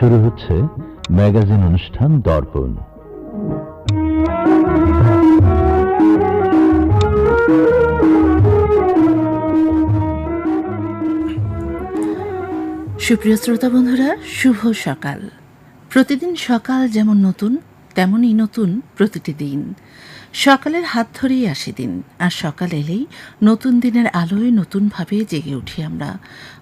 শুরু হচ্ছে ম্যাগাজিন অনুষ্ঠান দর্পণ। সুপ্রিয় শ্রোতা বন্ধুরা, শুভ সকাল। প্রতিদিন সকাল যেমন নতুন, তেমনই নতুন প্রতিটি দিন। সকালের হাত ধরেই আসে দিন, আর সকাল এলেই নতুন দিনের আলোয় নতুনভাবে জেগে উঠি আমরা।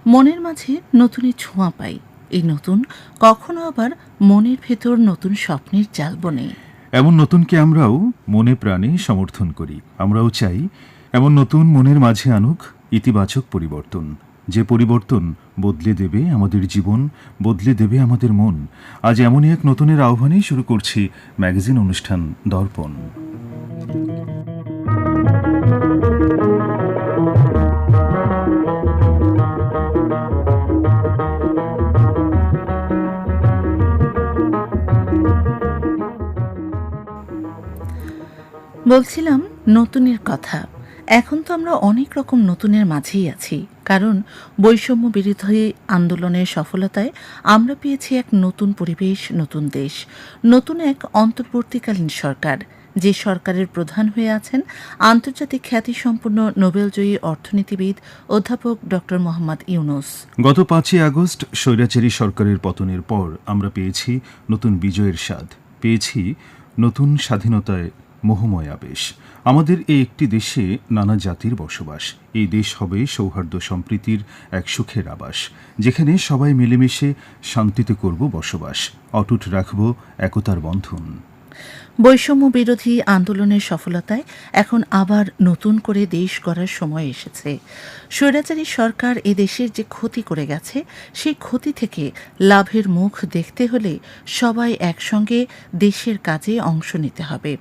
মনের মাঝে নতুনের ছোঁয়া পাই এই নতুন, কখনো আবার মনের ভেতর নতুন স্বপ্নের জাল বনে। এমন নতুনকে আমরাও মনে প্রাণে সমর্থন করি। আমরাও চাই এমন নতুন মনের মাঝে আনুক ইতিবাচক পরিবর্তন। যে পরিবর্তন বদলে দেবে আমাদের জীবন, বদলে দেবে আমাদের মন। আজ এমনই এক নতুনের আহ্বানেই শুরু করছি ম্যাগাজিন অনুষ্ঠান দর্পণ। বলছিলাম নতুনের কথা। এখন তো আমরা অনেক রকম নতুনের মাঝেই আছি, কারণ বৈষম্য বিরোধী আন্দোলনের সফলতায় আমরা পেয়েছি এক নতুন পরিবেশ, নতুন দেশ, নতুন এক অন্তর্বর্তীকালীন সরকার। যে সরকারের প্রধান হয়ে আছেন আন্তর্জাতিক খ্যাতিসম্পন্ন নোবেলজয়ী অর্থনীতিবিদ অধ্যাপক ডক্টর মোহাম্মদ ইউনুস। গত পাঁচই আগস্ট স্বৈরাচারী সরকারের পতনের পর আমরা পেয়েছি নতুন বিজয়ের স্বাদ, পেয়েছি নতুন স্বাধীনতায় মোহময় আবেশ। আমাদের এই একটি দেশে নানা জাতির বসবাস। এই দেশ হবে সৌহার্দ্য সম্প্রীতির এক সুখের আবাস, যেখানে সবাই মিলেমিশে শান্তিতে করব বসবাস। অটুট রাখব একতার বন্ধন। বৈষম্য বিরোধী আন্দোলনের সফলতায় এখন আবার নতুন করে দেশ গড়ার সময় এসেছে। স্বৈরাচারী সরকার এ দেশের যে ক্ষতি করে গেছে, সেই ক্ষতি থেকে লাভের মুখ দেখতে হলে সবাই একসঙ্গে দেশের কাজে অংশ নিতে হবে।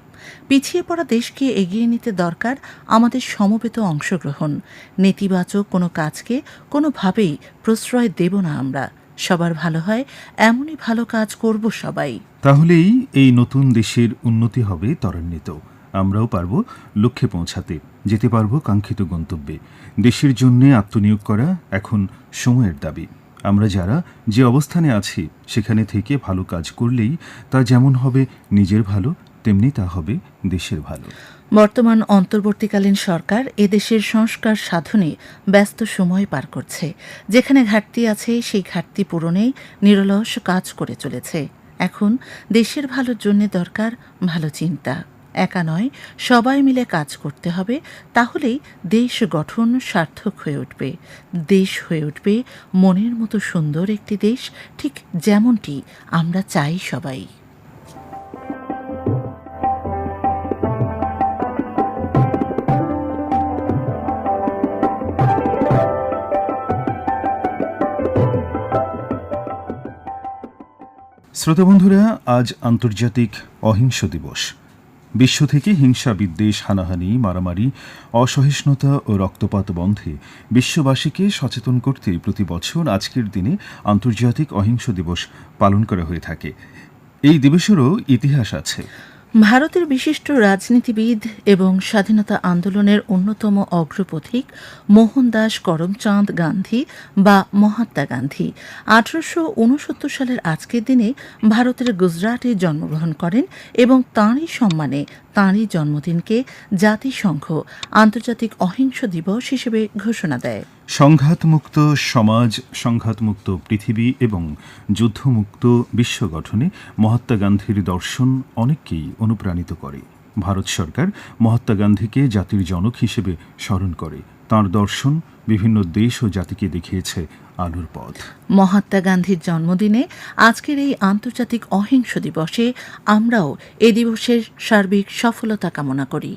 পিছিয়ে পড়া দেশকে এগিয়ে নিতে দরকার আমাদের সমবেত অংশগ্রহণ। নেতিবাচক কোনো কাজকে কোনোভাবেই প্রশ্রয় দেব না আমরা। সবার ভালো হয়, এমনই ভালো কাজ করব সবাই। তাহলেই এই নতুন দেশের উন্নতি হবে ত্বরান্বিত। আমরাও পারব লক্ষ্যে পৌঁছাতে, যেতে পারব কাঙ্ক্ষিত গন্তব্যে। দেশের জন্য আত্মনিয়োগ করা এখন সময়ের দাবি। আমরা যারা যে অবস্থানে আছি, সেখানে থেকে ভালো কাজ করলেই তা যেমন হবে নিজের ভালো তেমনি তা হবে দেশের ভালো। বর্তমান অন্তর্বর্তীকালীন সরকার এদেশের সংস্কার সাধনে ব্যস্ত সময় পার করছে। যেখানে ঘাটতি আছে, সেই ঘাটতি পূরণেই নিরলস কাজ করে চলেছে। এখন দেশের ভালোর জন্য দরকার ভালো চিন্তা। একা নয়, সবাই মিলে কাজ করতে হবে, তাহলেই দেশ গঠন সার্থক হয়ে উঠবে। দেশ হয়ে উঠবে মনের মতো সুন্দর একটি দেশ, ঠিক যেমনটি আমরা চাই সবাই। শ্রোতা বন্ধুরা, আজ আন্তর্জাতিক অহিংস দিবস। বিশ্ব থেকে হিংসা, বিদ্বেষ, হানাহানি, মারামারি, অসহিষ্ণুতা ও রক্তপাত বন্ধে বিশ্ববাসীকে সচেতন করতে প্রতি বছর আজকের দিনে আন্তর্জাতিক অহিংস দিবস পালন করা হয়ে থাকে। এই দিবসেরও ইতিহাস আছে। ভারতের বিশিষ্ট রাজনীতিবিদ এবং স্বাধীনতা আন্দোলনের অন্যতম অগ্রপথিক মোহনদাস করমচাঁদ গান্ধী বা মহাত্মা গান্ধী। আঠারোশো উনসত্তর সালের আজকের দিনে ভারতের গুজরাটে জন্মগ্রহণ করেন এবং তাঁরই সম্মানে তাঁরই জন্মদিনকে জাতিসংঘ আন্তর্জাতিক অহিংস দিবস হিসেবে ঘোষণা দেয়। সংঘাতমুক্ত সমাজ, সংঘাতমুক্ত পৃথিবী এবং যুদ্ধমুক্ত বিশ্ব গঠনে মহাত্মা গান্ধীর দর্শন অনেককেই অনুপ্রাণিত করে। ভারত সরকার মহাত্মা গান্ধীকে জাতির জনক হিসেবে স্মরণ করে। তাঁর দর্শন বিভিন্ন দেশ ও জাতিকে দেখিয়েছে আলোর পথ। মহাত্মা গান্ধীর জন্মদিনে আজকের এই আন্তর্জাতিক অহিংস দিবসে আমরাও এ দিবসের সার্বিক সফলতা কামনা করি।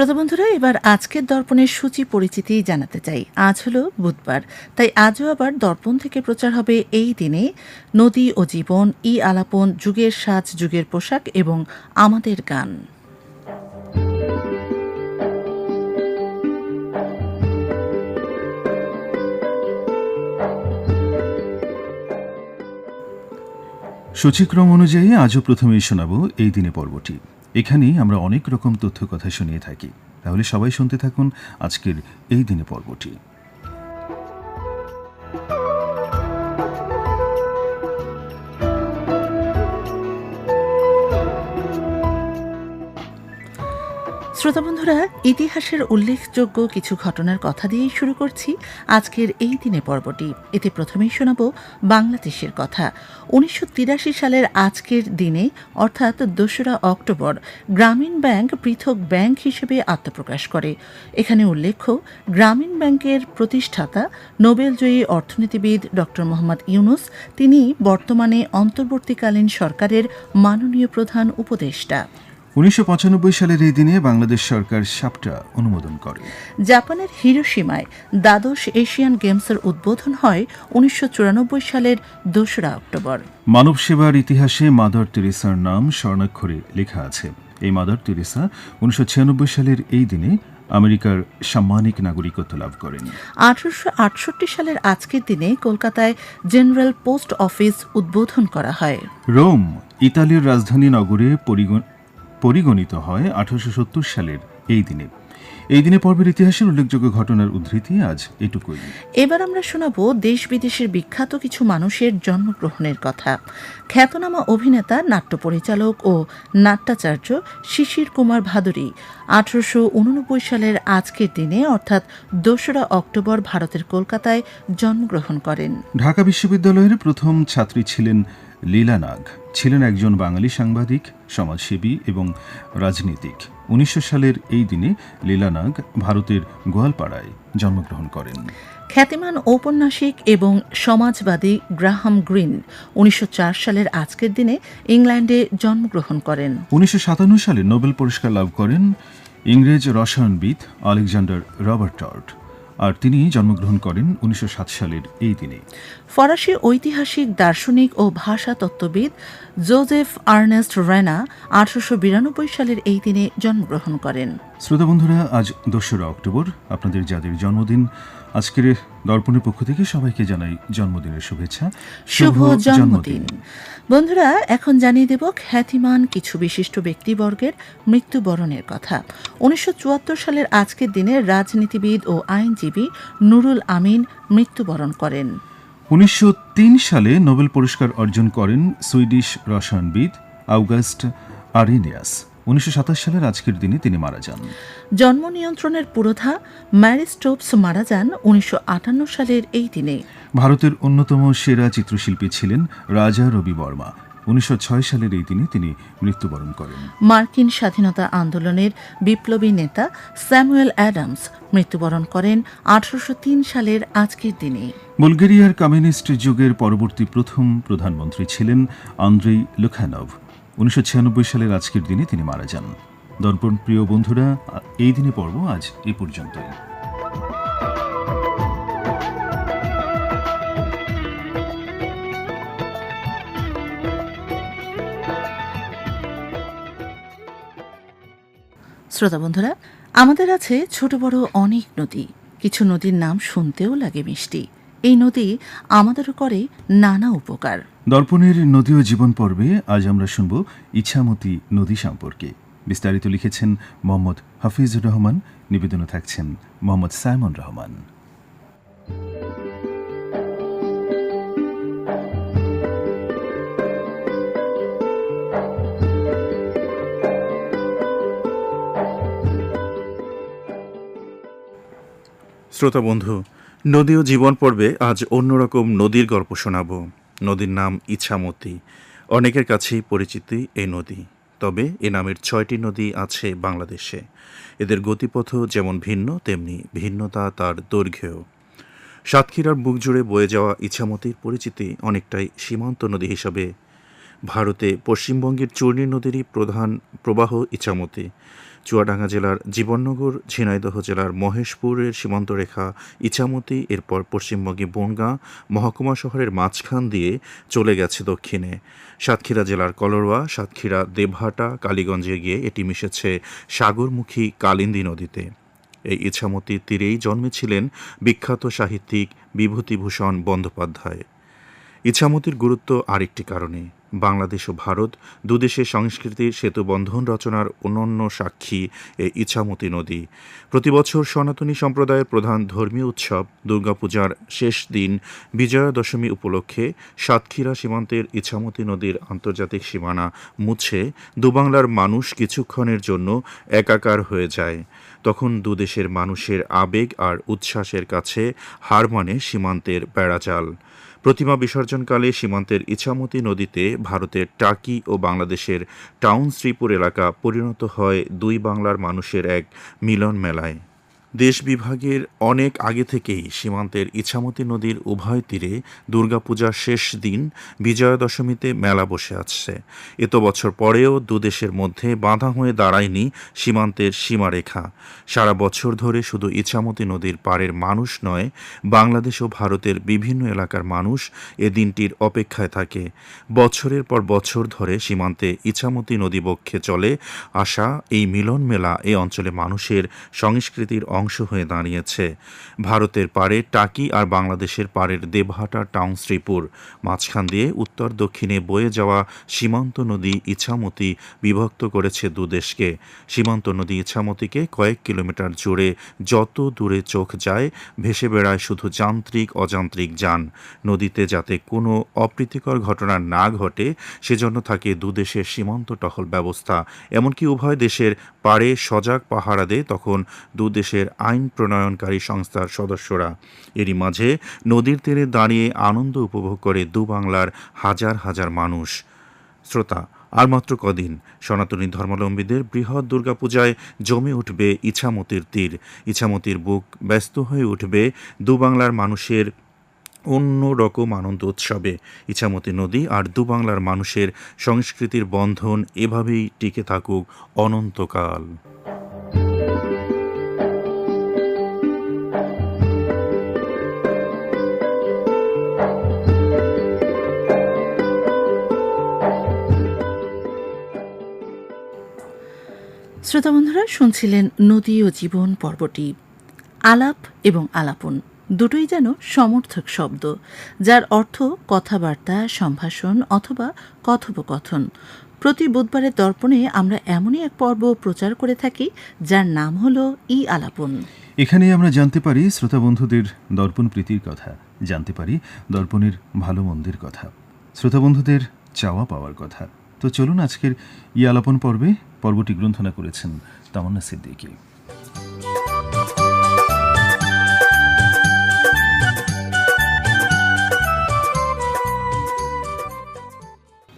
শ্রোতা বন্ধুরা, এবার আজকের দর্পণের সূচি পরিচিতি জানাতে চাই। আজ হলো বুধবার, তাই আজও আবার দর্পণ থেকে প্রচার হবে এই দিনে। নদী ও জীবন, ই আলাপন, যুগের সাজ, যুগের পোশাক এবং আমাদের গান। সূচিক্রম অনুযায়ী আজও প্রথমেই শোনাব এই দিনে পর্বটি। এখানেই আমরা অনেক রকম তথ্য কথা শুনিয়ে থাকি। তাহলে সবাই শুনতে থাকুন আজকের এই দিনে পর্বটি। শ্রোতা বন্ধুরা ইতিহাসের উল্লেখযোগ্য কিছু ঘটনার কথা দিয়েই শুরু করছি আজকের এই দিনে পর্বটি। এতে প্রথমেই শোনাব বাংলাদেশের কথা। উনিশশো তিরাশি সালের আজকের দিনে, অর্থাৎ দোসরা অক্টোবর, গ্রামীণ ব্যাংক পৃথক ব্যাংক হিসেবে আত্মপ্রকাশ করে। এখানে উল্লেখ্য, গ্রামীণ ব্যাংকের প্রতিষ্ঠাতা, নোবেলজয়ী অর্থনীতিবিদ ড. মোহাম্মদ ইউনুস, তিনি বর্তমানে অন্তর্বর্তীকালীন সরকারের মাননীয় প্রধান উপদেষ্টা। উনিশশো পঁচানব্বই সালের এই দিনে বাংলাদেশ সরকার সাপটা অনুমোদন করে। জাপানের হিরোসীমায় দ্বাদশ এশিয়ান গেমসের উদ্বোধন হয় উনিশশো চুরানব্বই সালের দোসরা অক্টোবর। মানব সেবার ইতিহাসে মাদার তেরেসার নাম স্বর্ণাক্ষরে লেখা আছে। এই মাদার তেরেসা উনিশশো সালের এই দিনে আমেরিকার সাম্মানিক নাগরিকত্ব লাভ করেন। আঠারোশো আটষট্টি সালের আজকের দিনে কলকাতায় জেনারেল পোস্ট অফিস উদ্বোধন করা হয়। রোম ইতালির রাজধানী নগরে পরিগণ- পরিগণিত হয় আঠারোশো সালের এই দিনে। এই দিনে পর্বের ইতিহাসের উল্লেখযোগ্য ঘটনার উদ্ধৃতি আজ এটুকুই। এবার আমরা শোনাব দেশ বিদেশের বিখ্যাত কিছু মানুষের জন্মগ্রহণের কথা। খ্যাতনামা অভিনেতা নাট্য পরিচালক ও নাট্যাচার্য শিশির কুমার ভাদুরী আঠারোশো উননব্বই সালের আজকের দিনে অর্থাৎ দোসরা অক্টোবর ভারতের কলকাতায় জন্মগ্রহণ করেন। ঢাকা বিশ্ববিদ্যালয়ের প্রথম ছাত্রী ছিলেন লীলা নাগ। ছিলেন একজন বাঙালি সাংবাদিক সমাজসেবী এবং রাজনীতিক। উনিশশো সালের এই দিনে লীলা নাগ ভারতের গোয়ালপাড়ায় জন্মগ্রহণ করেন। খ্যাতিমান ঔপন্যাসিক এবং সমাজবাদী গ্রাহাম গ্রিন উনিশশো চার সালের আজকের দিনে ইংল্যান্ডে জন্মগ্রহণ করেন। উনিশশো সাতান্ন সালে নোবেল পুরস্কার লাভ করেন ইংরেজ রসায়নবিদ আলেকজান্ডার রবার্ট রবার্টর্ট আর তিনি জন্মগ্রহণ করেন উনিশশো সাত সালের এই দিনে। ফরাসি ঐতিহাসিক দার্শনিক ও ভাষা তত্ত্ববিদ জোজেফ আর্নেস্ট রেনা আঠারোশো বিরানব্বই সালের এই দিনে জন্মগ্রহণ করেন। শ্রোতা বন্ধুরা আজ দোসরা অক্টোবর। আপনাদের যাদের জন্মদিন আজকের দর্পণের পক্ষ থেকে সবাইকে জানাই জন্মদিনের শুভেচ্ছা। শুভ জন্মদিন। বন্ধুরা এখন জানিয়ে দেব খ্যাতিমান কিছু বিশিষ্ট ব্যক্তিবর্গের মৃত্যুবরণের কথা। উনিশশো চুয়াত্তর সালের আজকের দিনে রাজনীতিবিদ ও আইনজীবী নুরুল আমিন মৃত্যুবরণ করেন। উনিশশো তিন সালে নোবেল পুরস্কার অর্জন করেন সুইডিশ রসায়নবিদ আউগাস্ট আরিনিয়াস। উনিশশো সালের আজকের দিনে তিনি মারা যান। জন্ম নিয়ন্ত্রণের পুরোধা ম্যারি স্টোপস মারা যান উনিশশো আটান্ন সালের এই দিনে। ভারতের অন্যতম সেরা চিত্রশিল্পী ছিলেন রাজা রবি বর্মা। উনিশশো ছয় সালের এই দিনে তিনি মৃত্যুবরণ করেন। মার্কিন স্বাধীনতা আন্দোলনের বিপ্লবী নেতা স্যামুয়েল অ্যাডামস মৃত্যুবরণ করেন আঠারোশো তিন সালের আজকের দিনে। বুলগেরিয়ার কমিউনিস্ট যুগের পরবর্তী প্রথম প্রধানমন্ত্রী ছিলেন আন্দ্রেই লুখানভ। উনিশশো সালের আজকের দিনে তিনি মারা যান। দর্পণ প্রিয় বন্ধুরা, এই দিনে পর্ব আজ এ পর্যন্তই। শ্রোতা বন্ধুরা, আমাদের আছে ছোট বড় অনেক নদী। কিছু নদীর নাম শুনতেও লাগে মিষ্টি। এই নদী আমাদেরও করে নানা উপকার। দর্পণের নদী ও জীবন পর্বে আজ আমরা শুনব ইছামতি নদী সম্পর্কে। বিস্তারিত লিখেছেন মোহাম্মদ হাফিজুর রহমান নিবেদনে থাকছেন মোহাম্মদ সাইমন রহমান। শ্রোতা বন্ধু নদী ও জীবন পর্বে আজ অন্যরকম নদীর গল্প শোনাব। নদীর নাম ইছামতি। অনেকের কাছেই পরিচিতি এই নদী, তবে এ নামের ছয়টি নদী আছে বাংলাদেশে। এদের গতিপথও যেমন ভিন্ন, তেমনি ভিন্নতা তার দৈর্ঘ্যেও। সাতক্ষীরার বুক জুড়ে বয়ে যাওয়া ইছামতির পরিচিতি অনেকটাই সীমান্ত নদী হিসাবে। ভারতে পশ্চিমবঙ্গের চূর্ণী নদীরই প্রধান প্রবাহ ইছামতি। চুয়াডাঙ্গা জেলার জীবননগর, ঝিনাইদহ জেলার মহেশপুরের সীমান্তরেখা, ইছামতি, এরপর পশ্চিমবঙ্গে বনগাঁ, মহকুমা শহরের মাঝখান দিয়ে চলে গেছে দক্ষিণে। সাতক্ষীরা জেলার কলরোয়া, সাতক্ষীরা, দেবহাটা, কালীগঞ্জে গিয়ে এটি মিশেছে সাগরমুখী কালিন্দী নদীতে। এই ইছামতির তীরেই জন্মেছিলেন বিখ্যাত সাহিত্যিক বিভূতিভূষণ বন্দ্যোপাধ্যায়। ইছামতির গুরুত্ব আরেকটি কারণে। বাংলাদেশ ও ভারত দুদেশের সংস্কৃতির সেতুবন্ধন রচনার অনন্য সাক্ষী এ ইছামতি নদী। প্রতিবছর সনাতনী সম্প্রদায়ের প্রধান ধর্মীয় উৎসব দুর্গাপূজার শেষ দিন বিজয়া দশমী উপলক্ষে সাতক্ষীরা সীমান্তের ইছামতি নদীর আন্তর্জাতিক সীমানা মুছে দুবাংলার মানুষ কিছুক্ষণের জন্য একাকার হয়ে যায়। তখন দুদেশের মানুষের আবেগ আর উচ্ছ্বাসের কাছে হার মানে সীমান্তের বেড়াজাল। প্রতিমা বিসর্জনকালে সীমান্তের ইছামতি নদীতে ভারতের টাকি ও বাংলাদেশের টাউন শ্রীপুর এলাকা পরিণত হয় দুই বাংলার মানুষের এক মিলন মেলায় দেশ বিভাগের অনেক আগে থেকেই সীমান্তের ইছামতি নদীর উভয় তীরে দুর্গাপূজার শেষ দিন বিজয়া দশমীতে মেলা বসে আসছে এত বছর পরেও দুদেশের মধ্যে বাঁধা হয়ে দাঁড়ায়নি সীমান্তের সীমারেখা। সারা বছর ধরে শুধু ইছামতি নদীর পাড়ের মানুষ নয়, বাংলাদেশ ও ভারতের বিভিন্ন এলাকার মানুষ এ দিনটির অপেক্ষায় থাকে। বছরের পর বছর ধরে সীমান্তে ইছামতি নদী বক্ষে চলে আসা এই মিলন মেলা এই অঞ্চলে মানুষের সংস্কৃতির অংশ হয়ে দাঁড়িয়েছে। ভারতের পাড়ে টাকি আর বাংলাদেশের পাড়ের দেবহাটা টাউন শ্রীপুর। মাঝখান দিয়ে উত্তর দক্ষিণে বয়ে যাওয়া সীমান্ত নদী ইছামতি বিভক্ত করেছে দুদেশকে সীমান্ত নদী ইছামতিকে কয়েক কিলোমিটার জুড়ে যত দূরে চোখ যায়, ভেসে বেড়ায় শুধু যান্ত্রিক, অযান্ত্রিক যান। নদীতে যাতে কোনো অপ্রীতিকর ঘটনা না ঘটে, সেজন্য থাকে দুদেশের সীমান্ত টহল ব্যবস্থা। এমনকি উভয় দেশের পাড়ে সজাগ পাহারা দেয় তখন দুদেশের আইন প্রণয়নকারী সংস্থার সদস্যরা। এরই মাঝে নদীর তীরে দাঁড়িয়ে আনন্দ উপভোগ করে দু বাংলার হাজার হাজার মানুষ। শ্রোতা, আর মাত্র কদিন, সনাতনী ধর্মাবলম্বীদের বৃহৎ দুর্গাপূজায় জমে উঠবে ইছামতির তীর। ইছামতির বুক ব্যস্ত হয়ে উঠবে দু বাংলার মানুষের অন্য রকম আনন্দ উৎসবে ইছামতি নদী আর দু বাংলার মানুষের সংস্কৃতির বন্ধন এভাবেই টিকে থাকুক অনন্তকাল। শ্রোতা বন্ধুরা শুনছিলেন নদী ও জীবন পর্বটি। আলাপ এবং আলাপন। দুটোই যেন সমর্থক শব্দ, যার অর্থ কথাবার্তা, সম্ভাষণ অথবা কথোপকথন। প্রতি বুধবারের দর্পণে আমরা এমনই এক পর্ব প্রচার করে থাকি, যার নাম হল ই আলাপন। এখানে আমরা জানতে পারি শ্রোতা বন্ধুদের দর্পণ প্রীতির কথা, জানতে পারি দর্পণের ভালো মন্দের কথা, শ্রোতা বন্ধুদের চাওয়া পাওয়ার কথা। তো চলুন আজকের ই আলাপন পর্বে পর্বটি গ্রন্থনা করেছেন তামান্না সিদ্দিকী।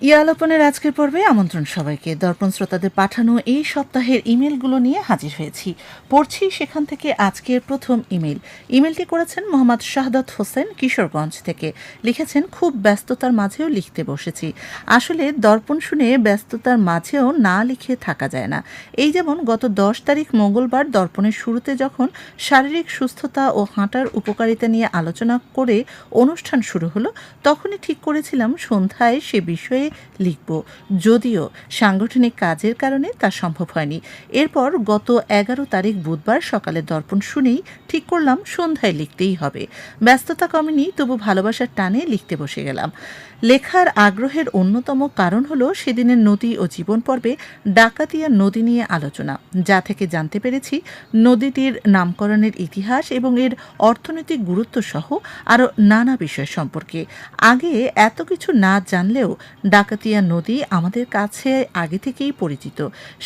ইয়ালাপনের আজকের পর্বে আমন্ত্রণ সবাইকে। দর্পণ শ্রোতাদের পাঠানো এই সপ্তাহের ইমেলগুলো নিয়ে হাজির হয়েছি। পড়ছি সেখান থেকে আজকের প্রথম ইমেল। ইমেলটি করেছেন মোহাম্মদ শাহাদাত হোসেন, কিশোরগঞ্জ থেকে। লিখেছেন, খুব ব্যস্ততার মাঝেও লিখতে বসেছি। আসলে দর্পণ শুনে ব্যস্ততার মাঝেও না লিখে থাকা যায় না। এই যেমন গত দশ তারিখ মঙ্গলবার দর্পণের শুরুতে যখন শারীরিক সুস্থতা ও হাঁটার উপকারিতা নিয়ে আলোচনা করে অনুষ্ঠান শুরু হলো, তখনই ঠিক করেছিলাম সন্ধ্যায় সে বিষয়ে লিখব। যদিও সাংগঠনিক কাজের কারণে তা সম্ভব হয়নি। এরপর গত এগারো তারিখ বুধবার সকালে দর্পণ শুনেই ঠিক করলাম, সন্ধ্যায় লিখতেই হবে। ব্যস্ততা কমেনি, তবু ভালোবাসার টানে লিখতে বসে গেলাম। লেখার আগ্রহের অন্যতম কারণ হলো সেদিনের নদী ও জীবন পর্বে ডাকাতিয়া নদী নিয়ে আলোচনা, যা থেকে জানতে পেরেছি নদীটির নামকরণের ইতিহাস এবং এর অর্থনৈতিক গুরুত্ব সহ আরও নানা বিষয় সম্পর্কে। আগে এত কিছু না জানলেও ডাকাতিয়া নদী আমাদের কাছে আগে থেকেই পরিচিত।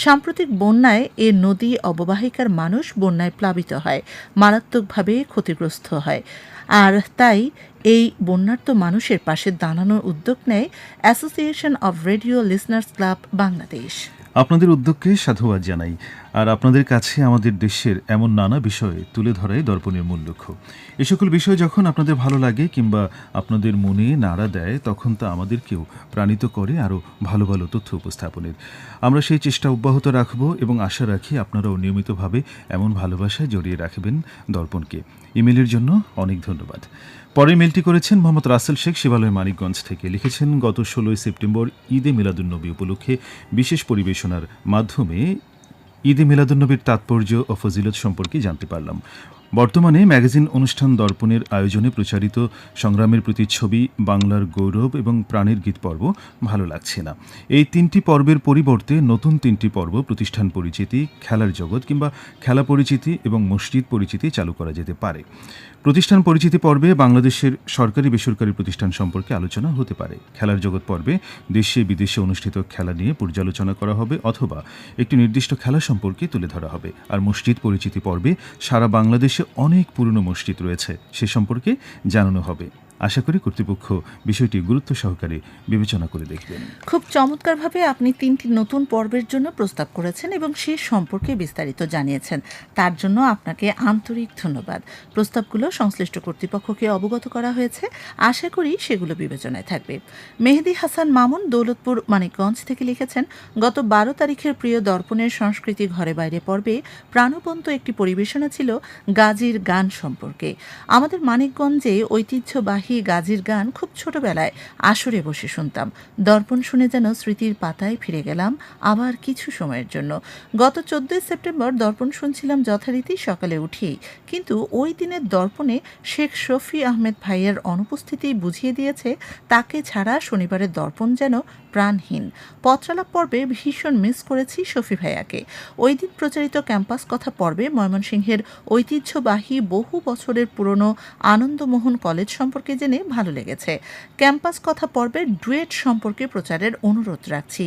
সাম্প্রতিক বন্যায় এ নদী অববাহিকার মানুষ বন্যায় প্লাবিত হয়, মারাত্মকভাবে ক্ষতিগ্রস্ত হয়। আর তাই এই বন্যার্থ মানুষের পাশে দাঁড়ানোর উদ্যোগ নেয় association of radio listeners club Bangladesh আপনাদের উদ্যোগকে সাধুবাদ জানাই। আর আপনাদের কাছে আমাদের দেশের এমন নানা বিষয় তুলে ধরাই দর্পণের মূল লক্ষ্য। এ সকল বিষয় যখন আপনাদের ভালো লাগে কিংবা আপনাদের মনে নাড়া দেয়, তখন তা আমাদেরকেও প্রাণিত করে আরও ভালো ভালো তথ্য উপস্থাপনের। আমরা সেই চেষ্টা অব্যাহত রাখব এবং আশা রাখি আপনারাও নিয়মিতভাবে এমন ভালোবাসায় জড়িয়ে রাখবেন দর্পণকে। ইমেলের জন্য অনেক ধন্যবাদ। পরের মেলটি করেছেন মোহাম্মদ রাসেল শেখ শিবালয় মানিকগঞ্জ থেকে। লিখেছেন, গত ষোলোই সেপ্টেম্বর ঈদে মিলাদুন্নবী উপলক্ষে বিশেষ পরিবেশনার মাধ্যমে ঈদে মিলাদুন্নবীর তাৎপর্য ও ফজিলত সম্পর্কে জানতে পারলাম। বর্তমানে ম্যাগাজিন অনুষ্ঠান দর্পণের আয়োজনে প্রচারিত সংগ্রামের প্রতি ছবি, বাংলার গৌরব এবং প্রাণের গীত পর্ব ভালো লাগছে না। এই তিনটি পর্বের পরিবর্তে নতুন তিনটি পর্ব, প্রতিষ্ঠান পরিচিতি, খেলার জগৎ কিংবা খেলা পরিচিতি এবং মসজিদ পরিচিতি চালু করা যেতে পারে। প্রতিষ্ঠান পরিচিতি পর্বে বাংলাদেশের সরকারি বেসরকারি প্রতিষ্ঠান সম্পর্কে আলোচনা হতে পারে। খেলার জগৎ পর্বে দেশে বিদেশে অনুষ্ঠিত খেলা নিয়ে পর্যালোচনা করা হবে অথবা একটি নির্দিষ্ট খেলা সম্পর্কে তুলে ধরা হবে। আর মসজিদ পরিচিতি পর্বে সারা বাংলাদেশে অনেক পুরনো মসজিদ রয়েছে। সে সম্পর্কে জানানো হবে। আশা করি কর্তৃপক্ষ বিষয়টি গুরুত্ব সহকারে বিবেচনা করে দেখবেন। খুব চমৎকারভাবে আপনি তিনটি নতুন পর্বের জন্য প্রস্তাব করেছেন এবং সে সম্পর্কে বিস্তারিত জানিয়েছেন। তার জন্য আপনাকে আন্তরিক ধন্যবাদ। প্রস্তাবগুলো সংশ্লিষ্ট কর্তৃপক্ষকে অবগত করা হয়েছে। আশা করি সেগুলো বিবেচনায় থাকবে। মেহেদি হাসান মামুন দৌলতপুর মানিকগঞ্জ থেকে লিখেছেন, গত বারো তারিখের প্রিয় দর্পণের সংস্কৃতি ঘরে বাইরে পর্বে প্রাণবন্ত একটি পরিবেশনা ছিল গাজীর গান সম্পর্কে। আমাদের মানিকগঞ্জে ঐতিহ্যবাহী গাজীর গান খুব ছোটবেলায় আসরে বসে শুনতাম। দর্পণ শুনে যেন স্মৃতির পাতায় ফিরে গেলাম আবার কিছু সময়ের জন্য। গত চোদ্দই সেপ্টেম্বর দর্পণ শুনছিলাম যথারীতি সকালে উঠেই। কিন্তু ওই দিনের দর্পণে শেখ শফি আহমেদ ভাইয়ের অনুপস্থিতি বুঝিয়ে দিয়েছে, তাকে ছাড়া শনিবারের দর্পণ যেন প্রাণহীন। পত্রালাপ পর্বে ভীষণ মিস করেছি শফি ভাইয়াকে। ওই দিন প্রচারিত ক্যাম্পাস কথা পর্বে ময়মনসিংহের ঐতিহ্যবাহী বহু বছরের পুরনো আনন্দমোহন কলেজ সম্পর্কে জেনে ভালো লেগেছে। ক্যাম্পাস কথা পর্বে ডুয়েট সম্পর্কে প্রচারের অনুরোধ রাখছি।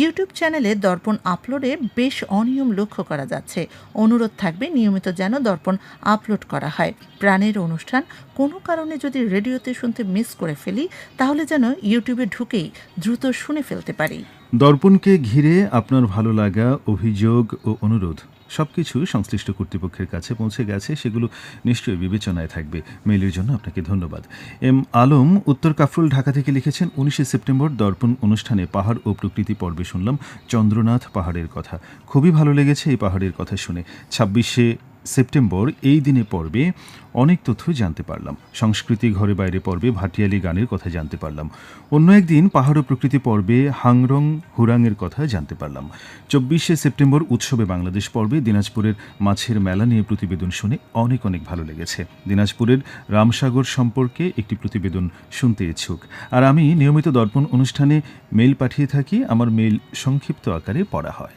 ইউটিউব চ্যানেলে দর্পণ আপলোডে বেশ অনিয়ম লক্ষ্য করা যাচ্ছে। অনুরোধ থাকবে নিয়মিত যেন দর্পণ আপলোড করা হয়। প্রাণের অনুষ্ঠান কোনো কারণে যদি রেডিওতে শুনতে মিস করে ফেলি, তাহলে যেন ইউটিউবে ঢুকেই দ্রুত শুনে ফেলতে পারি। দর্পণকে ঘিরে আপনার ভালো লাগা, অভিযোগ ও অনুরোধ। সবকিছু সংশ্লিষ্ট কর্তৃপক্ষের কাছে পৌঁছে গেছে, সেগুলো নিশ্চয়ই বিবেচনায় থাকবে। মেইলের জন্য আপনাকে ধন্যবাদ। এম আলম উত্তর কাফরুল ঢাকা থেকে লিখেছেন, উনিশে সেপ্টেম্বর দর্পণ অনুষ্ঠানে পাহাড় ও প্রকৃতি পর্বে শুনলাম চন্দ্রনাথ পাহাড়ের কথা। খুবই ভালো লেগেছে এই পাহাড়ের কথা শুনে। ছাব্বিশে সেপ্টেম্বর এই দিনে পর্বে অনেক তথ্য জানতে পারলাম। সংস্কৃতি ঘরে বাইরে পর্বে ভাটিয়ালি গানের কথা জানতে পারলাম। অন্য একদিন পাহাড় প্রকৃতি পর্বে হাংরং হুরাংয়ের কথা জানতে পারলাম। চব্বিশে সেপ্টেম্বর উৎসবে বাংলাদেশ পর্বে দিনাজপুরের মাছের মেলা নিয়ে প্রতিবেদন শুনে অনেক অনেক ভালো লেগেছে। দিনাজপুরের রামসাগর সম্পর্কে একটি প্রতিবেদন শুনতে ইচ্ছুক। আর আমি নিয়মিত দর্পণ অনুষ্ঠানে মেইল পাঠিয়ে থাকি, আমার মেইল সংক্ষিপ্ত আকারে পড়া হয়।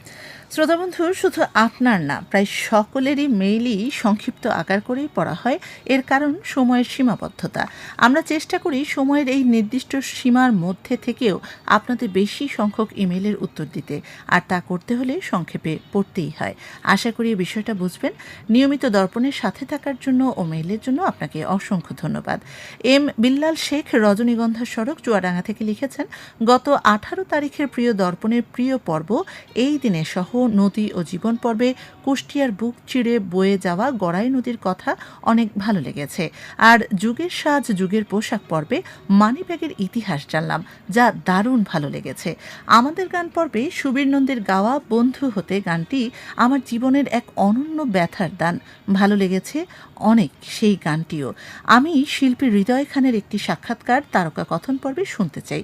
শ্রোতাবন্ধু, শুধু আপনার না, প্রায় সকলেরই মেইলই সংক্ষিপ্ত আকার করেই পড়া হয়। এর কারণ সময়ের সীমাবদ্ধতা। আমরা চেষ্টা করি সময়ের এই নির্দিষ্ট সীমার মধ্যে থেকেও আপনাদের বেশি সংখ্যক ইমেলের উত্তর দিতে। আর তা করতে হলে সংক্ষেপে পড়তেই হয়। আশা করি বিষয়টা বুঝবেন। নিয়মিত দর্পণের সাথে থাকার জন্য ও মেইলের জন্য আপনাকে অসংখ্য ধন্যবাদ। এম. বিল্লাল শেখ রজনীগন্ধা সড়ক, চুয়াডাঙ্গা থেকে লিখেছেন, গত আঠারো তারিখের প্রিয় দর্পণের প্রিয় পর্ব এই দিনে সহ নদী ও জীবন পর্বে কুষ্টিয়ার বুক চিড়ে বয়ে যাওয়া গড়াই নদীর কথা অনেক ভালো লেগেছে। আর যুগের সাজ, যুগের পোশাক পর্বে মানিব্যাগের ইতিহাস জানলাম, যা দারুণ ভালো লেগেছে। আমাদের গান পর্বে সুবীর নন্দীর গাওয়া বন্ধু হতে গানটি আমার জীবনের এক অনন্য ব্যথার দান। ভালো লেগেছে অনেক সেই গানটিও। আমি শিল্পী হৃদয় খানের একটি সাক্ষাৎকার তারকা কথন পর্বে শুনতে চাই।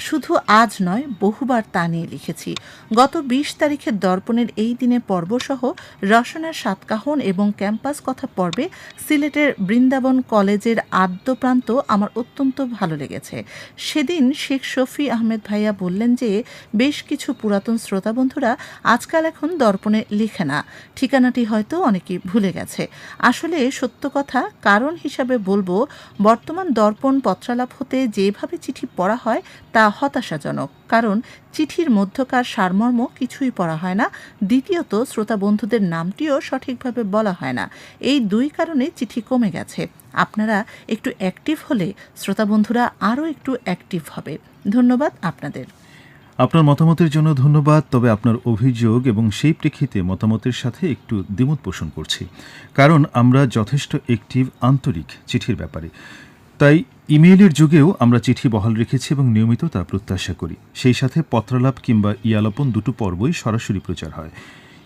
শুধু আজ নয়, বহুবার তা নিয়ে লিখেছি। গত বিশ তারিখের দর্পণের এই দিনে পর্বসহ রসনার সাতকাহন এবং ক্যাম্পাস কথা পর্বে সিলেটের বৃন্দাবন কলেজের আদ্যপ্রান্ত আমার অত্যন্ত ভালো লেগেছে। সেদিন শেখ শফি আহমেদ ভাইয়া বললেন যে, বেশ কিছু পুরাতন শ্রোতা বন্ধুরা আজকাল এখন দর্পণে লিখে না। ঠিকানাটি হয়তো অনেকে ভুলে গেছে। আসলে সত্য কথা, কারণ হিসাবে বলব, বর্তমান দর্পণ পত্রালাপ হতে যেভাবে চিঠি পড়া হয়, তা হতাশাজনক, কারণ চিঠির মধ্যকার সারমর্ম কিছুই পড়া হয় না। দ্বিতীয়ত, শ্রোতা বন্ধুদের নামটিও সঠিকভাবে বলা হয় না। এই দুই কারণে চিঠি কমে গেছে। আপনারা একটু অ্যাক্টিভ হলে শ্রোতা বন্ধুরা আরও একটু অ্যাক্টিভ হবে। ধন্যবাদ আপনাদের। আপনার মতামতের জন্য ধন্যবাদ, তবে আপনার অভিযোগ এবং সেই প্রেক্ষিতে মতামতের সাথে একটু দ্বিমত পোষণ করছি। কারণ আমরা যথেষ্ট একটিভ আন্তরিক চিঠির ব্যাপারে। তাই ইমেইলের যুগেও আমরা চিঠি বহাল রেখেছি এবং নিয়মিত তা প্রত্যাশা করি। সেই সাথে পত্রালাপ কিংবা ইয়ালাপন দুটো পর্বই সরাসরি প্রচার হয়।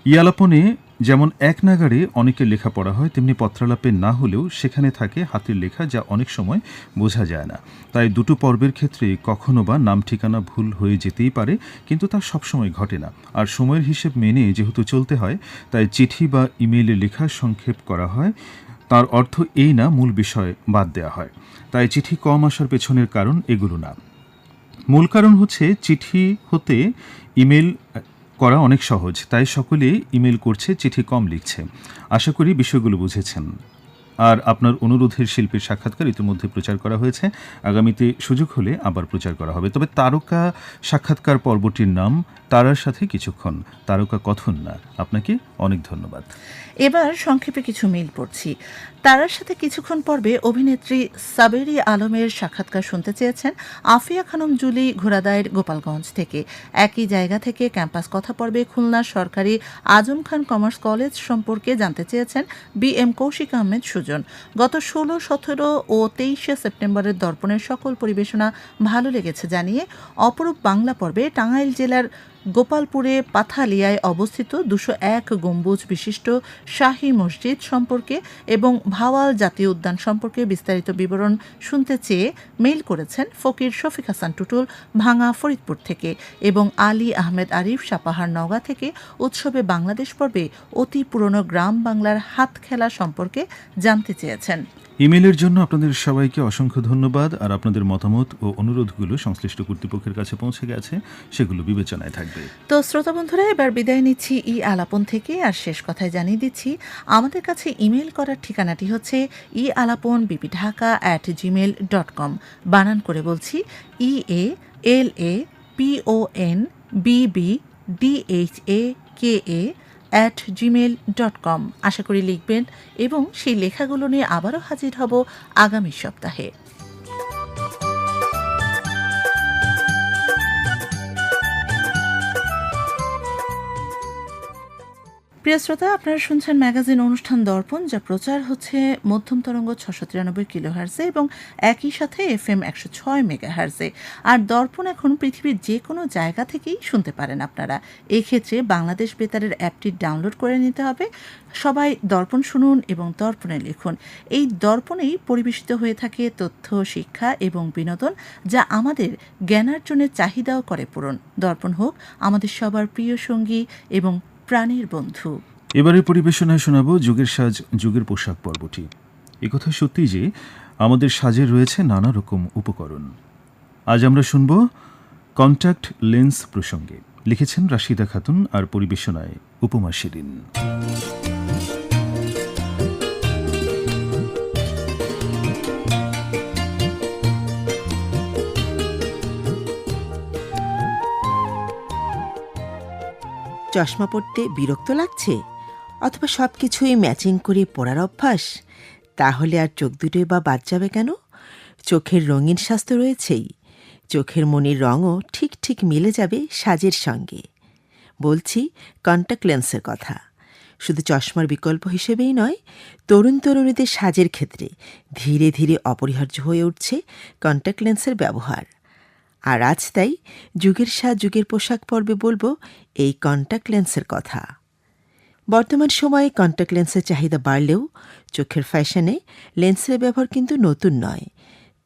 ইয়ালাপনে যেমন এক নাগারে অনেকের লেখা পড়া হয়, তেমনি পত্রালাপে না হলেও সেখানে থাকে হাতের লেখা যা অনেক সময় বোঝা যায় না। তাই দুটো পর্বের ক্ষেত্রে কখনো বা নাম ঠিকানা ভুল হয়ে যেতেই পারে, কিন্তু তা সবসময় ঘটে না। আর সময়ের হিসেব মেনে যেহেতু চলতে হয়, তাই চিঠি বা ইমেইলে লেখা সংক্ষেপ করা হয়। তার অর্থ এই না মূল বিষয় বাদ দেওয়া হয়। তাই চিঠি কম আসার পেছনের কারণ এগুলো না। মূল কারণ হচ্ছে চিঠি হতে ইমেল করা অনেক সহজ, তাই সকলে ইমেল করছে, চিঠি কম লিখছে। আশা করি বিষয়গুলো বুঝেছেন। আর আপনার অনুরোধের শিল্পীর সাক্ষাৎকার ইতিমধ্যে প্রচার করা হয়েছে। আগামীতে সুযোগ হলে আবার প্রচার করা হবে। তবে তারকা সাক্ষাৎকার পর্বটির নাম তারার সাথে কিছুক্ষণ। তারকা কথন না। আপনাকে অনেক ধন্যবাদ। এবার সংক্ষেপে কিছু মিল পড়ছি। তারার সাথে কিছুক্ষণ পর্বে অভিনেত্রী সাবেরি আলমের সাক্ষাৎকার শুনতে চেয়েছেন আফিয়া খানম, জুলি ঘোড়াদায়ের গোপালগঞ্জ থেকে। একই জায়গা থেকে ক্যাম্পাস কথা পর্বে খুলনা সরকারি আজম খান কমার্স কলেজ সম্পর্কে জানতে চেয়েছেন বি এম কৌশিক আহমেদ সুজন। গত ষোলো, সতেরো ও তেইশে সেপ্টেম্বরের দর্পণের সকল পরিবেশনা ভালো লেগেছে জানিয়ে অপরূপ বাংলা পর্বে টাঙ্গাইল জেলার গোপালপুরে পাথালিয়ায় অবস্থিত দুশো এক গম্বুজ বিশিষ্ট শাহী মসজিদ সম্পর্কে এবং ভাওয়াল জাতীয় উদ্যান সম্পর্কে বিস্তারিত বিবরণ শুনতে চেয়ে মেইল করেছেন ফকির শফিক হাসান টুটুল ভাঙা ফরিদপুর থেকে এবং আলী আহমেদ আরিফ সাপাহার নওগাঁ থেকে উৎসবে বাংলাদেশ পর্বে অতি পুরনো গ্রাম বাংলার হাত খেলা সম্পর্কে জানতে চেয়েছেন। ইমেলের জন্য আপনাদের সবাইকে অসংখ্য ধন্যবাদ, আর আপনাদের মতামত ও অনুরোধগুলো সংশ্লিষ্ট কর্তৃপক্ষের কাছে পৌঁছে গেছে, সেগুলো বিবেচনায় থাকবে। তো শ্রোতা বন্ধুরা, এবার বিদায় নিচ্ছি ই আলাপন থেকে, আর শেষ কথায় জানিয়ে দিচ্ছি, আমাদের কাছে ইমেল করার ঠিকানাটি হচ্ছে E Alapon BP Dhaka at Gmail dot com বানান করে বলছি E A L A P O N B B D H A K A at Gmail dot com আশা করি লিখবেন এবং সেই লেখাগুলো নিয়ে আবারও হাজির হব আগামী সপ্তাহে। প্রিয় শ্রোতা, আপনারা শুনছেন ম্যাগাজিন অনুষ্ঠান দর্পণ, যা প্রচার হচ্ছে মধ্যম তরঙ্গ ছশো তিরানব্বই কিলো হার্সে এবং একই সাথে এফ এম একশো ছয় মেগা হার্সে আর দর্পণ এখন পৃথিবীর যে কোনো জায়গা থেকেই শুনতে পারেন আপনারা। এক্ষেত্রে বাংলাদেশ বেতারের অ্যাপটি ডাউনলোড করে নিতে হবে। সবাই দর্পণ শুনুন এবং দর্পণে লিখুন। এই দর্পণেই পরিবেশিত হয়ে থাকে তথ্য, শিক্ষা এবং বিনোদন, যা আমাদের জ্ঞানার্জনের চাহিদাও করে পূরণ। দর্পণ হোক আমাদের সবার প্রিয় সঙ্গী এবং প্রাণীর বন্ধু। এবারের পরিবেশনায় শোনাব যুগের সাজ, যুগের পোশাক পর্বটি। একথা সত্যি যে, আমাদের সাজে রয়েছে নানা রকম উপকরণ। আজ আমরা শুনব কন্ট্যাক্ট লেন্স প্রসঙ্গে। লিখেছেন রাশিদা খাতুন আর পরিবেশনায় উপমা শিরিন চশমা পরতে বিরক্ত লাগছে, অথবা সব কিছুই ম্যাচিং করে পরার অভ্যাস? তাহলে আর চোখ দুটোই বা বাদ যাবে কেন? চোখের রঙিন স্বাস্থ্য রয়েছেই। চোখের মনির রঙও ঠিক ঠিক মিলে যাবে সাজের সঙ্গে। বলছি কন্ট্যাক্ট লেন্সের কথা। শুধু চশমার বিকল্প হিসেবেই নয়, তরুণ তরুণীদের সাজের ক্ষেত্রে ধীরে ধীরে অপরিহার্য হয়ে উঠছে কন্ট্যাক্ট লেন্সের ব্যবহার। আর আজ তাই যুগের সাজ যুগের পোশাক পর্বে বলব এই কন্ট্যাক্ট লেন্সের কথা। বর্তমান সময়ে কন্ট্যাক্ট লেন্সের চাহিদা বাড়লেও চোখের ফ্যাশনে লেন্সের ব্যবহার কিন্তু নতুন নয়।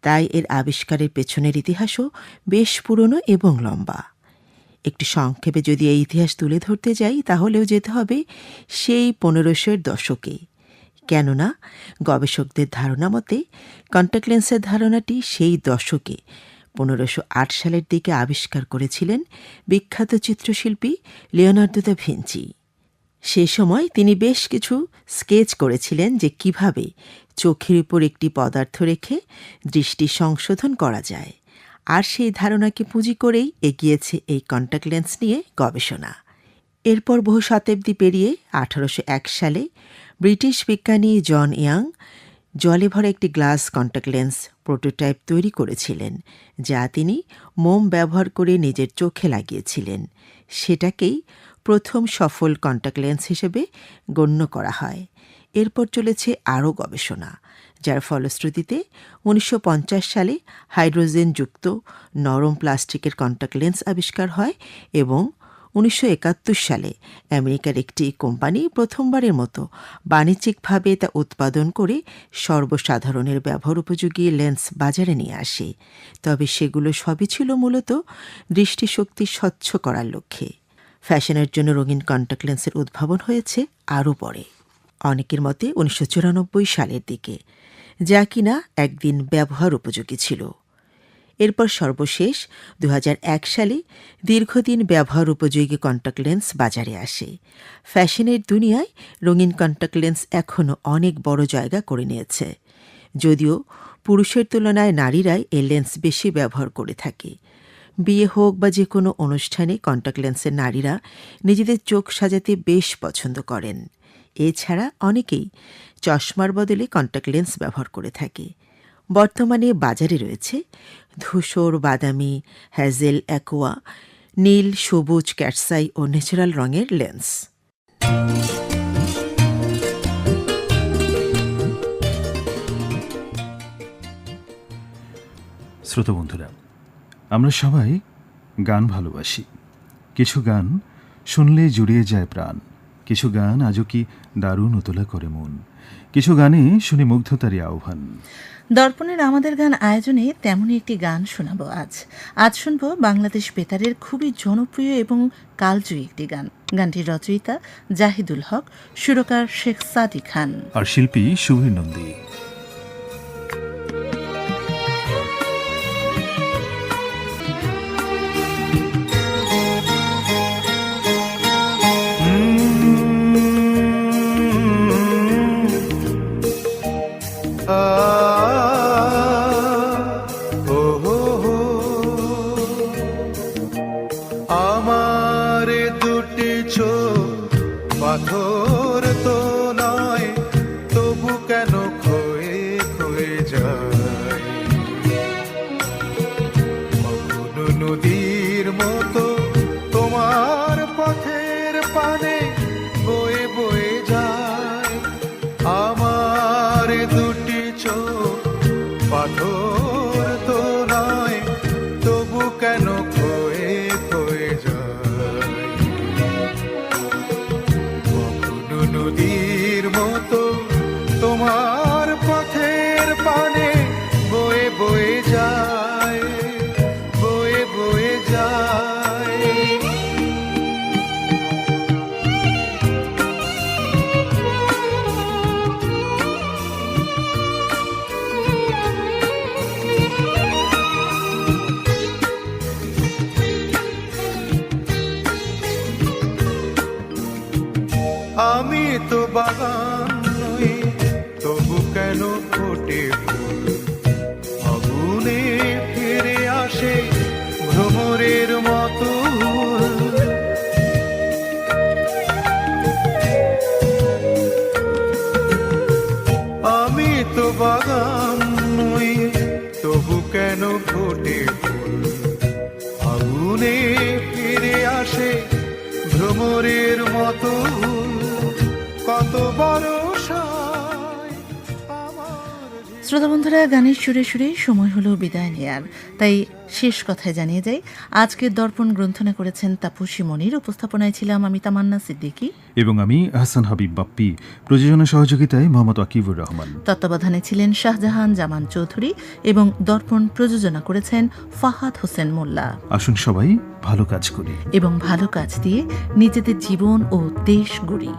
তাই এর আবিষ্কারের পেছনের ইতিহাসও বেশ পুরনো এবং লম্বা। একটু সংক্ষেপে যদি এই ইতিহাস তুলে ধরতে যাই, তাহলেও যেতে হবে সেই পনেরোশোর দশকে। কেননা, গবেষকদের ধারণা মতে কন্ট্যাক্ট লেন্সের ধারণাটি সেই দশকে পনেরোশো আট সালের দিকে আবিষ্কার করেছিলেন বিখ্যাত চিত্রশিল্পী লিওনার্দো দা ভিঞ্চি। সে সময় তিনি বেশ কিছু স্কেচ করেছিলেন যে কীভাবে চোখের উপর একটি পদার্থ রেখে দৃষ্টি সংশোধন করা যায়। আর সেই ধারণাকে পুঁজি করেই এগিয়েছে এই কন্ট্যাক্ট লেন্স নিয়ে গবেষণা। এরপর বহু শতাব্দী পেরিয়ে আঠারোশো এক সালে ব্রিটিশ বিজ্ঞানী জন ইয়াং জলে ভরা একটি গ্লাস কন্ট্যাক্ট লেন্স প্রোটোটাইপ তৈরি করেছিলেন, যা তিনি মোম ব্যবহার করে নিজের চোখে লাগিয়েছিলেন। সেটাকেই প্রথম সফল কন্ট্যাক্ট লেন্স হিসেবে গণ্য করা হয়। এরপর চলেছে আরও গবেষণা, যার ফলশ্রুতিতে উনিশশো পঞ্চাশ সালে হাইড্রোজেনযুক্ত নরম প্লাস্টিকের কন্ট্যাক্ট লেন্স আবিষ্কার হয় এবং উনিশশো একাত্তর সালে আমেরিকার একটি কোম্পানি প্রথমবারের মতো বাণিজ্যিকভাবে তা উৎপাদন করে সর্বসাধারণের ব্যবহার উপযোগী লেন্স বাজারে নিয়ে আসে। তবে সেগুলো সবই ছিল মূলত দৃষ্টিশক্তি স্বচ্ছ করার লক্ষ্যে। ফ্যাশনের জন্য রঙিন কন্ট্যাক্ট লেন্সের উদ্ভাবন হয়েছে আরও পরে। অনেকের মতে উনিশশো চুরানব্বই সালের দিকে, যা কিনা একদিন ব্যবহার উপযোগী ছিল। এরপর সর্বশেষ দু হাজার এক সালে দীর্ঘদিন ব্যবহার উপযোগী কন্টাক্ট লেন্স বাজারে আসে। ফ্যাশনের দুনিয়ায় রঙিন কন্টাক্ট লেন্স এখনও অনেক বড় জায়গা করে নিয়েছে। যদিও পুরুষের তুলনায় নারীরাই এই লেন্স বেশি ব্যবহার করে থাকে। বিয়ে হোক বা যে কোনো অনুষ্ঠানে কন্টাক্ট লেন্সের নারীরা নিজেদের চোখ সাজাতে বেশ পছন্দ করেন। এছাড়া অনেকেই চশমার বদলে কন্টাক্ট লেন্স ব্যবহার করে থাকে। বর্তমানে বাজারে রয়েছে ধূসর, বাদামি, হ্যাজেল, অ্যাকোয়া, নীল, সবুজ, ক্যাটসাই ও ন্যাচারাল রঙের লেন্স। শ্রোতা বন্ধুরা, আমরা সবাই গান ভালোবাসি। কিছু গান শুনলে জুড়িয়ে যায় প্রাণ। কিছু গান আজও কি দারুণ উতলা করে মন। কিছু গানে শুনে মুগ্ধতারই আহ্বান। দর্পণের আমাদের গান আয়োজনে তেমনই একটি গান শোনাব আজ। আজ শুনব বাংলাদেশ বেতারের খুবই জনপ্রিয় এবং কালজয়ী একটি গান। গানটির রচয়িতা জাহিদুল হক, সুরকার শেখ সাদি খান। আর শিল্পী সুবীর নন্দী। সাধু শ্রোতা বন্ধুরা গানের সুরে সুরে সময় হলো বিদায় নেয়ার। তাই শেষ কথায় জানিয়ে যাই আজকের দর্পণ গ্রন্থনা করেছেন তাপসী মনির উপস্থাপনায় ছিলাম আমি তামান্না সিদ্দিকী। এবং আমি হাসান হাবিব বাপ্পি। প্রযোজনা সহযোগিতায় মোহাম্মদ আকিবুর রহমান। তত্ত্বাবধানে ছিলেন শাহজাহান জামান চৌধুরী এবং দর্পণ প্রযোজনা করেছেন ফাহাদ হোসেন মোল্লা। আসুন সবাই ভালো কাজ করি। এবং ভালো কাজ দিয়ে নিজেদের জীবন ও দেশ গড়ি।